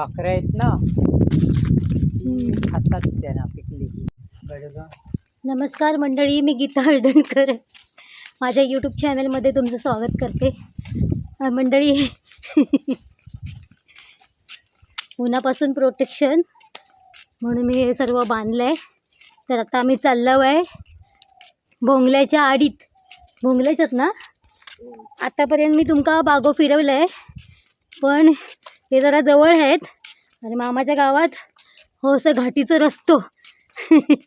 पाखरं आहेत ना? ती खातात त्यांना पिकली. की गडगा नमस्कार मंडळी मी गीता हळदणकर. माझ्या यूट्यूब चॅनलमध्ये तुमचं स्वागत करते. अ, मंडळी उन्हापासून प्रोटेक्शन म्हणून मी हे सर्व बांधलं आहे तर आता आम्ही चाललो आहे भोंगल्याच्या आडीत. भोंगल्याच्यात ना? आतापर्यंत मी तुमका बागो फिरवलं आहे पण हे जरा जवळ आहेत. आणि मामाच्या गावात हो असं घाटीचं रस्तो.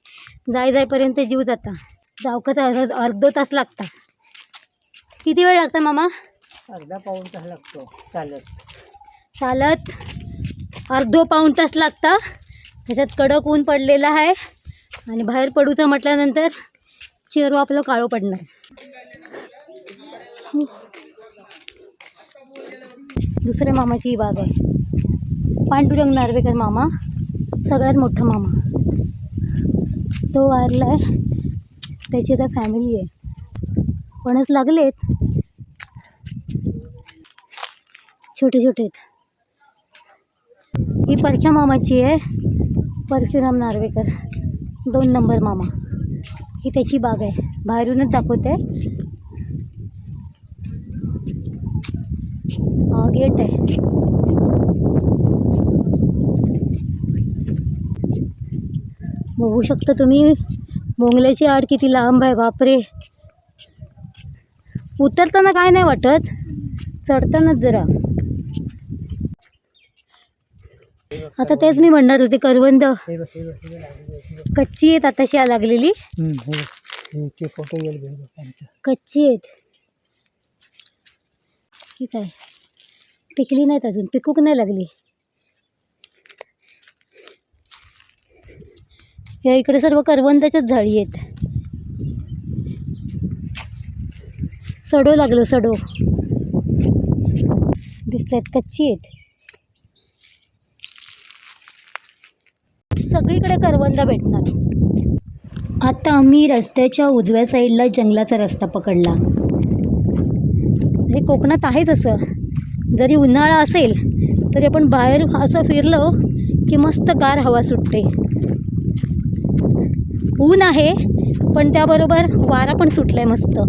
जाय जायपर्यंत जीव जाता. जावकच अर्ध अर्धो तास लागता किती वेळ लागता मामा? अर्धा पाऊण तास लागतो. चालत. चालत अर्धो पाऊण तास लागता. त्याच्यात कडक ऊन पडलेला आहे. आणि बाहेर पडूचं म्हटल्यानंतर चेहरो आपलं काळो पडणार. दुसऱ्या मामाची ही बाग आहे. पांडुरंग नार्वेकर मामा सगळ्यात मोठा मामा. तो वारला आहे. त्याची आता फॅमिली आहे. पणच लागलेत? छोटे छोटे आहेत. ही परख्या मामाची आहे. परशुराम नार्वेकर. दोन नंबर मामा. ही त्याची बाग आहे. बाहेरूनच दाखवते. गेट आहे बघू शकता तुम्ही बोंगल्याची आड किती लांब आहे बापरे. उतरताना काय नाही वाटत चढतानाच जरा. आता तेच मी म्हणणार होते करवंद. कच्ची आहेत आताशी या लागलेली. कच्ची आहेत. ठीक आहे. पिकली नाहीत अजून पिकूक नाही लागली. या इकडे सर्व करवंदाच्याच झाडी आहेत. सडो लागलो सडो. दिसत आहेत कच्ची आहेत. सगळीकडे करवंदा भेटणार. आता आम्ही रस्त्याच्या उजव्या साईडला जंगलाचा रस्ता पकडला. हे कोकणात आहेच असं. जरी उन्हाळा असेल तरी आपण बाहेर असं फिरलो की मस्त गार हवा सुटते. ऊन आहे पण त्याबरोबर वारा पण सुटलाय मस्त.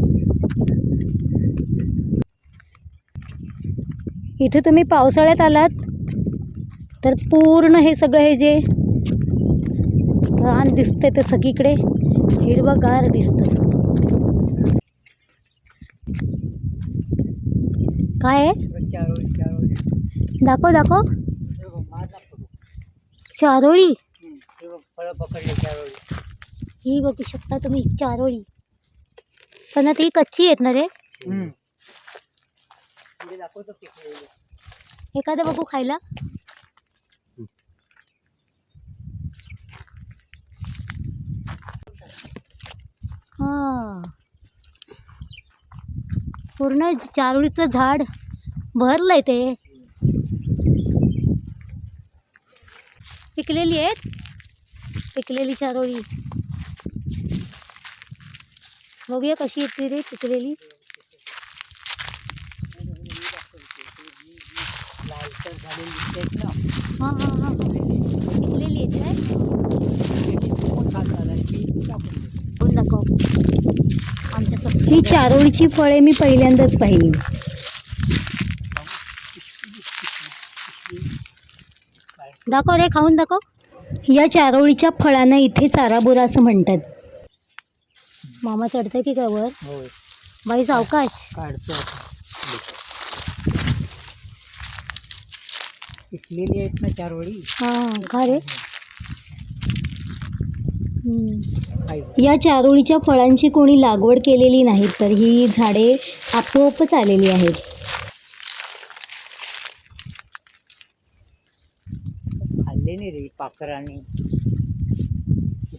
इथे तुम्ही पावसाळ्यात आलात तर पूर्ण हे सगळं हे जे रान दिसतंय ते सगळीकडे हिरवंगार दिसतं काय आहे? चारोळी चारोळी. दाखव दाखव. चारोळी. हे फळं पकडले चारोळी. ही बघू शकता तुम्ही चारोळी. पण ही कच्ची आहेत ना रे. म्हणजे. एखादं बघू खायला. हा. पूर्ण चारोळीचं झाड. भरलंय ते. पिकलेली आहेत? पिकलेली चारोळी बघूया कशी येते रे पिकलेली. हां हां हां पिकलेली आहेत काय? त्याची कोण दाखव? आमच्या ही चारोळीची फळे मी पहिल्यांदाच पाहिली. दाखव रे खाऊन दाखव. या चारोळीच्या फळांना इथे चाराबोरा असं म्हणतात. मामा चढतंय की काय वर? बाई सावकाश. काढतो. पिकलेली आहेत ना चारोळी? हां खा रे. हम्म. या चारोळीच्या फळांची कोणी लागवड केलेली नाही तर ही झाडे आपोआपच आलेली आहेत खाल्ले नाही रे पाखरांनी.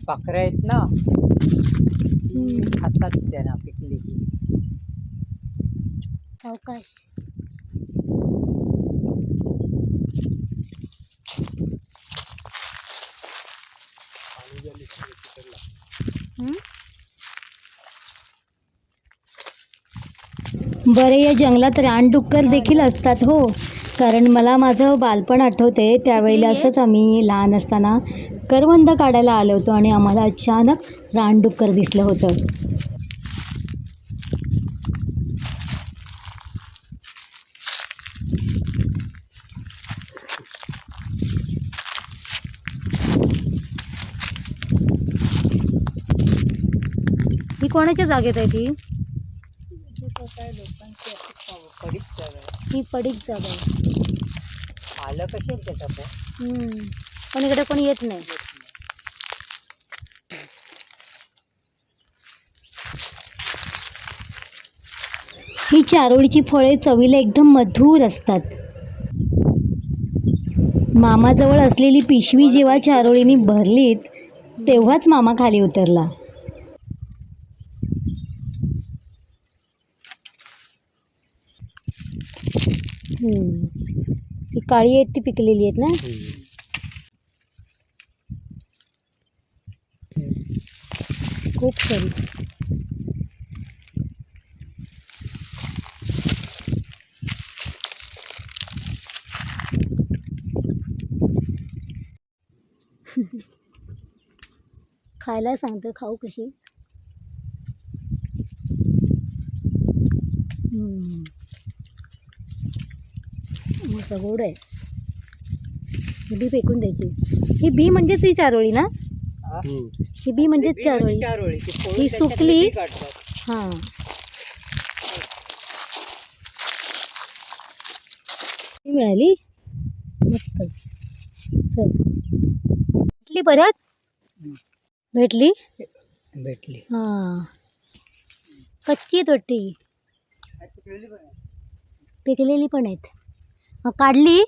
पाखरं आहेत ना खातात त्यांना पिकली की सावकाश हं? बरे या जंगलात रानडुक्कर देखील असतात हो. कारण मला माझं बालपण आठवते त्यावेळेला असंच आम्ही लहान असताना करवंद काढायला आलो होतो आणि आम्हाला अचानक रानडुक्कर दिसलं होतं. ही कोणाच्या जागेत आहे ती. ही पडीक जागा आहे. आलं कशी आहे पण हम्म. इकडे कोणी येत नाही. ही चारोळीची फळे चवीला एकदम मधुर असतात. मामाजवळ असलेली पिशवी जेव्हा चारोळीने भरलीत तेव्हाच मामा खाली उतरला हम्म. ही काळी आहेत ती पिकलेली आहेत ना? खूप सारी खायला सांगते खाऊ कशी हम्म. मस्त गोड आहे. ही बी फेकून द्यायची. ही बी म्हणजेच ही चारोळी ना? हा? ही बी म्हणजेच बी चारोळी. चारोळी. ती फोडून ही सुकली. हां. मिळाली? मस्त. चल. भेटली परत? भेटली? भेटली. हां. कच्ची आहेत वाटते ही. पिकलेली पण आहेत. काढली.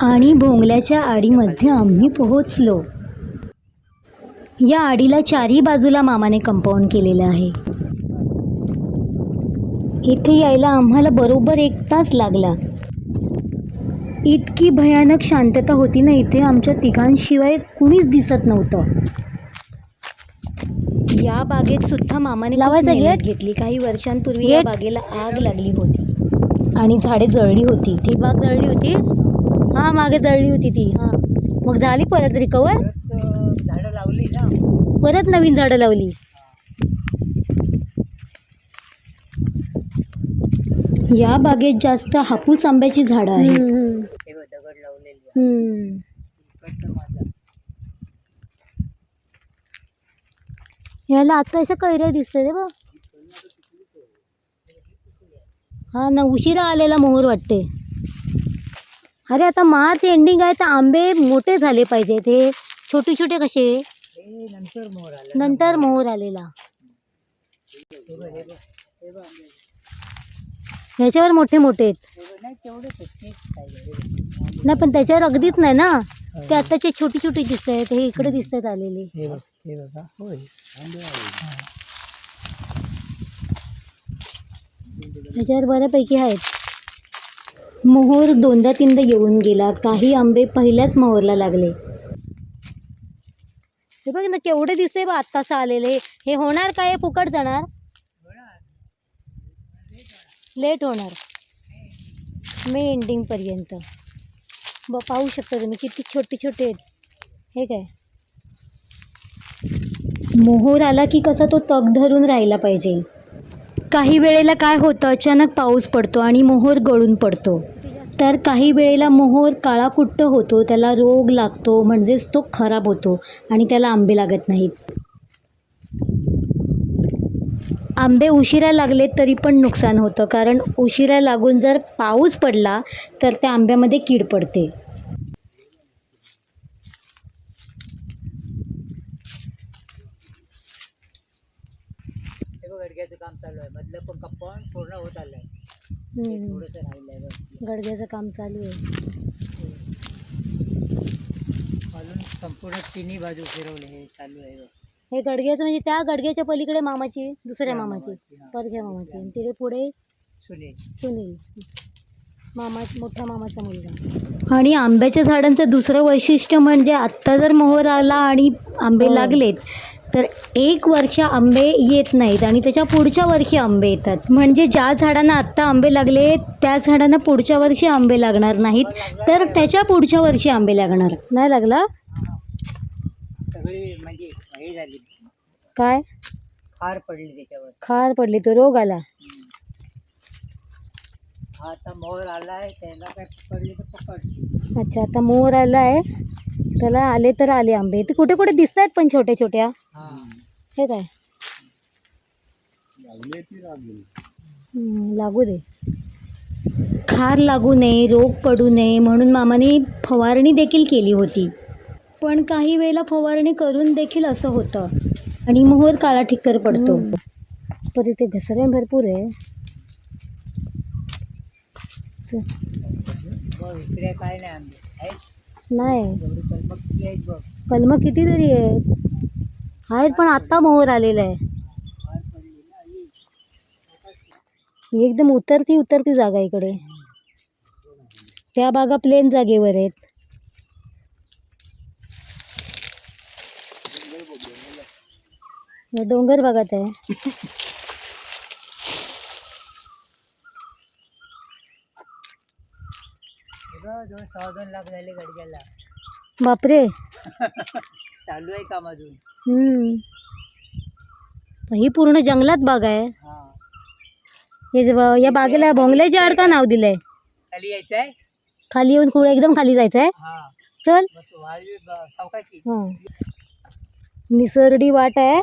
आणि आणि भोंगल्याच्या आडीमध्ये आम्ही पोहोचलो. या आडीला चारी बाजूला मामाने कंपाऊंड केलेलं आहे. इथे यायला आम्हाला बरोबर एक तास लागला. इतकी भयानक शांतता होती ना इथे आमच्या तिघांशिवाय कुणीच दिसत नव्हतं. या बागेत सुद्धा मामाने लावायचा गेट? घेतली. काही वर्षांपूर्वी या बागेला आग लागली होती. आणि झाडे जळली होती. ती बाग जळली होती. हा मागे जळली होती ती. हा. मग झाली परत रिकवर झाडं लावली ना परत नवीन झाडं लावली. या बागेत जास्त हापूस आंब्याची झाडं आहेत. ह्याला याला आता असं कैऱ्या दिसतंय रे बघ हा ना उशिरा आलेला मोहर वाटते अरे आता मार्च एंडिंग आहे तर आंबे मोठे झाले पाहिजेत हे छोटे छोटे कसे? नंतर मोर आला नंतर मोहर आलेला. ह्याच्यावर मोठे मोठे आहेत. नाही नाही पण त्याच्यावर अगदीच नाही ना? ते आताचे छोटी छोटी दिसत आहेत हे इकडे दिसत आहेत आलेले हे बघा होय बऱ्यापैकी आहेत. मोहोर दोनदा तीनदा येऊन गेला. काही आंबे पहिल्याच मोहरला लागले. हे बघ ना केवढे दिसते बा आत्ताच आलेले. हे होणार काय? फुकट जाणार? लेट होणार. मे एंडिंगपर्यंत ब पाहू शकता तुम्ही किती छोटे छोटे आहेत. हे काय? मोहोर आला की कसा तो तग धरून राहिला पाहिजे. काही वेळेला काय होतं अचानक पाऊस पडतो आणि मोहोर गळून पडतो. तर काही वेळेला मोहोर काळाकुट्ट होतो त्याला रोग लागतो म्हणजेच तो खराब होतो आणि त्याला आंबे लागत नाहीत. आंबे उशिरा लागले तरी पण नुकसान होतं कारण उशिरा लागून जर पाऊस पडला तर त्या आंब्यामध्ये कीड पडते. गडग्याचं काम चालू आहे. मधलं पण कंपाऊंड पूर्ण होत आलंय. हम्म. थोडंसं बघ गडग्याचं काम चालू आहे. खालून संपूर्ण तिन्ही बाजू फिरवले हे चालू आहे बघ हे गडग्याचं म्हणजे त्या गडग्याच्या पलीकडे मामाची दुसऱ्या त्या मामाची मामाची, हा. परक्या मामाची. आणि तिथे पुढे सुनील. सुनील. मामा मोठ्या मामाचा मुलगा. आणि आंब्याच्या झाडांचं दुसरं वैशिष्ट्य म्हणजे आत्ता जर मोहर आला आणि आंबे हो. लागलेत तर एक वर्ष आंबे येत नाहीत आणि त्याच्या पुढच्या वर्षी आंबे येतात. म्हणजे ज्या झाडांना आत्ता आंबे लागले त्या झाडांना पुढच्या वर्षी आंबे लागणार नाहीत. तर त्याच्या पुढच्या वर्षी आंबे लागणार. नाही लागला? काय? खार पडली त्याच्यावर. खार पडली तो रोग आला. आता मोर आलाय त्याला काय पकडली तर पकडली अच्छा आता मोर आला आहे त्याला आले तर आले आंबे. ते कुठे कुठे दिसत आहेत पण छोट्या छोट्या. हा. हे काय? लागू दे. खार लागू नये रोग पडू नये म्हणून मामाने फवारणी देखील केली होती. पण काही वेळेला फवारणी करून देखील असं होतं. आणि मोहर काळा ठिक्कर पडतो. पण इथे घसरण भरपूर आहे. काय नाही नाही. कलमक किती कलमं कितीतरी आहेत. आहेत पण आत्ता मोहर आलेला आहे. ही. एकदम उतरती उतरती जागा इकडे. त्या बागा प्लेन जागेवर आहेत. डोंगर भागात आहे हे बघ दोन सहा दोन लाख झाले गडग्याला. बापरे. चालू आहे काम अजून हम्म. ही पूर्ण जंगलात बाग आहे. हा. हे जे- या बागेला भोंगल्याची आड का नाव दिलंय. खाली यायचं आहे खाली येऊन पुढे एकदम खाली जायचं आहे हा. चल. बस वाळवी ब- सावकाशी. हां. निसरडी वाट आहे.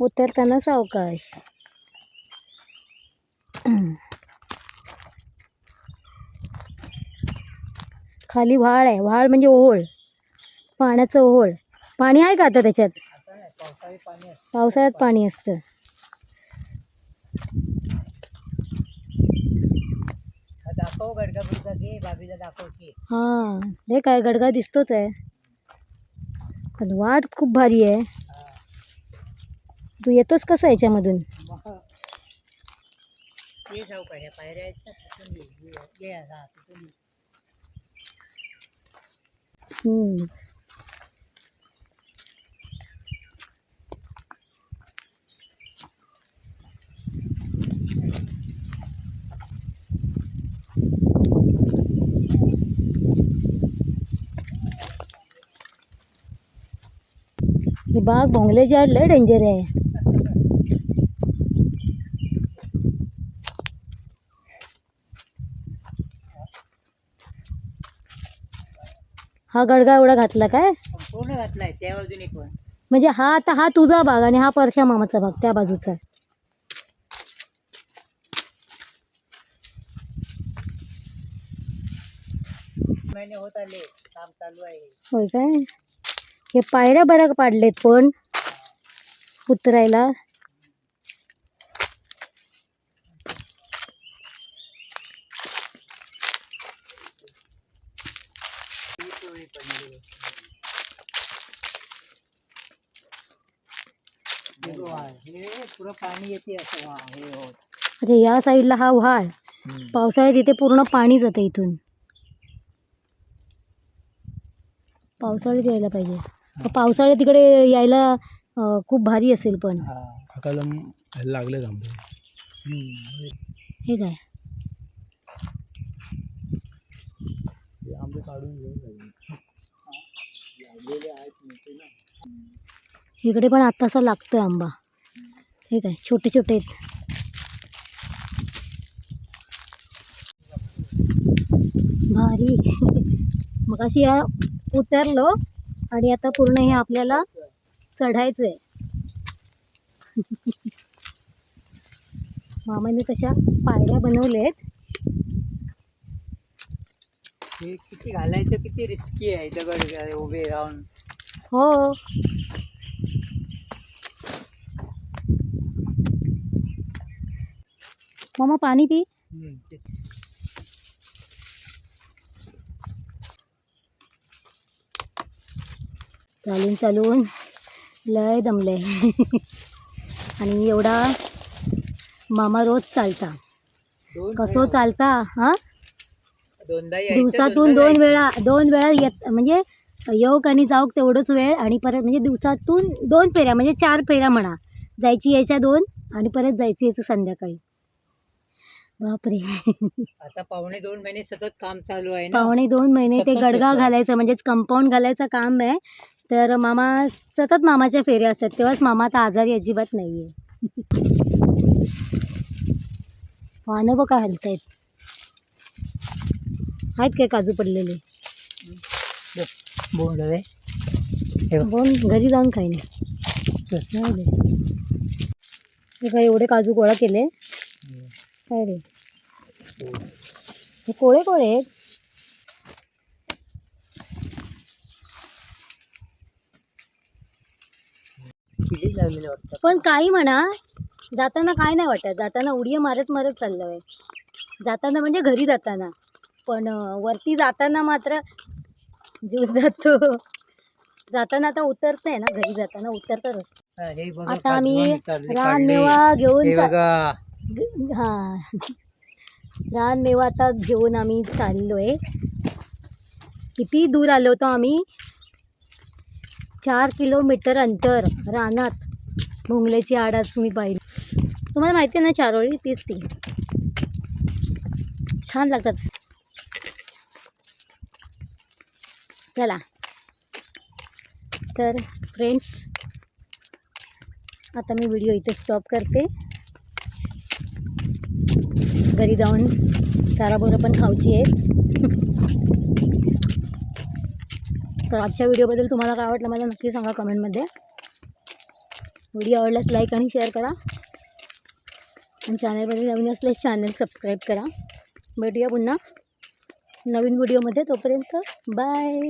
उतरताना सावकाश. खाली व्हाळ आहे. व्हाळ म्हणजे ओहोळ. पाण्याचं ओहोळ. पाणी आहे का आता त्याच्यात? पावसाळ्यात पाणी असतं. हा, दाखव गडगा घे दाखव की हां हे काय गडगा दिसतोच आहे. पण वाट खूप भारी आहे. तू येतोस कसं याच्यामधून? ये जाऊ का पायऱ्या आहेत ना तिथून ये. ये ये, हा तिथून ये. हम्म. ही बाग भोंगल्याची आड लय डेंजर आहे हा गडगा एवढा घातला काय? संपूर्ण घातलाय त्या बाजूने पण. म्हणजे हा आता हा तुझा भाग आणि हा परख्या मामाचा भाग त्या बाजूचा. महिने होत आले काम चालू आहे. होय काय? हे पायऱ्या बऱ्या पाडलेत पण उतरायला. हे बघ, हा, हे पुरं पाणी येते असं वा हे. होत अच्छा या साईडला हा व्हाळ पावसाळ्यात इथे पूर्ण पाणी जातं इथून. पावसाळ्यात यायला पाहिजे. पावसाळ्यात तिकडे यायला अं, खूप भारी असेल पण. हा. काकाला लागले हम्म. हे काय? ते आंबे काढून घेऊन जाईल. इकडे पण आत्तासा लागतोय आंबा. हे काय छोटे छोटे आहेत. भारी. मग अशी या उतरलो आणि आता पूर्ण हे आपल्याला चढायचं आहे मामाने तशा पायऱ्या बनवल्यात. हे किती घालायचं किती रिस्की आहे दगड उभे राहून. हो. मामा पाणी पी. चालून चालून. लय दमले आणि एवढा मामा रोज चालता. कसो चालता हा? दिवसातून दोन वेळा दोन वेळा येत म्हणजे येऊक आणि जाऊक तेवढंच वेळ आणि परत म्हणजे दिवसातून दोन फेऱ्या म्हणजे चार फेऱ्या म्हणा. जायची यायच्या दोन आणि परत जायची यायचं संध्याकाळी. बापरे. आता पावणे दोन महिने सतत काम चालू आहे ना. पावणे दोन महिने ते गडगा. घालायचं म्हणजेच कंपाऊंड घालायचं काम आहे. तर मामा सतत मामाच्या फेऱ्या असतात. तेव्हाच मामा आता आजारी अजिबात नाही आहे वाहनं बघा हलतायत. आहेत काय काजू पडलेले? पण घरी जाऊन खाईन. एवढे काजू गोळा केले? काय रे? हे कोळे कोळे आहेत पण काही म्हणा जाताना काय नाही वाटत. जाताना उडी मारत मारत चाललो आहे जाताना म्हणजे घरी जाताना. पण वरती जाताना मात्र जीव जातो. जाताना आता उतरतंय ना घरी जाताना उतरतं रस्ता हा, हे बघा आता आम्ही रानमेवा घेऊन हा. रानमेवा आता घेऊन आम्ही चाललो आहे किती दूर आलो होतो आम्ही? चार किलोमीटर अंतर रानात. भोंगल्याची आड आज तुम्ही पाहिली. तुम्हाला माहिती आहे ना चारोळी तीच ती. छान लागतात. चला. तर फ्रेंड्स आता मी व्हिडिओ इथे स्टॉप करते. घरी जाऊन चाराबोरं पण खाऊची आहेत. तर आजच्या व्हिडिओबद्दल तुम्हाला काय वाटलं मला नक्की सांगा कमेंटमध्ये. व्हिडिओ आवडल्यास लाईक आणि शेअर करा. आणि चॅनलमध्ये नवीन असल्यास चॅनल सबस्क्राईब करा. भेटूया पुन्हा नवीन व्हिडिओमध्ये. तोपर्यंत बाय.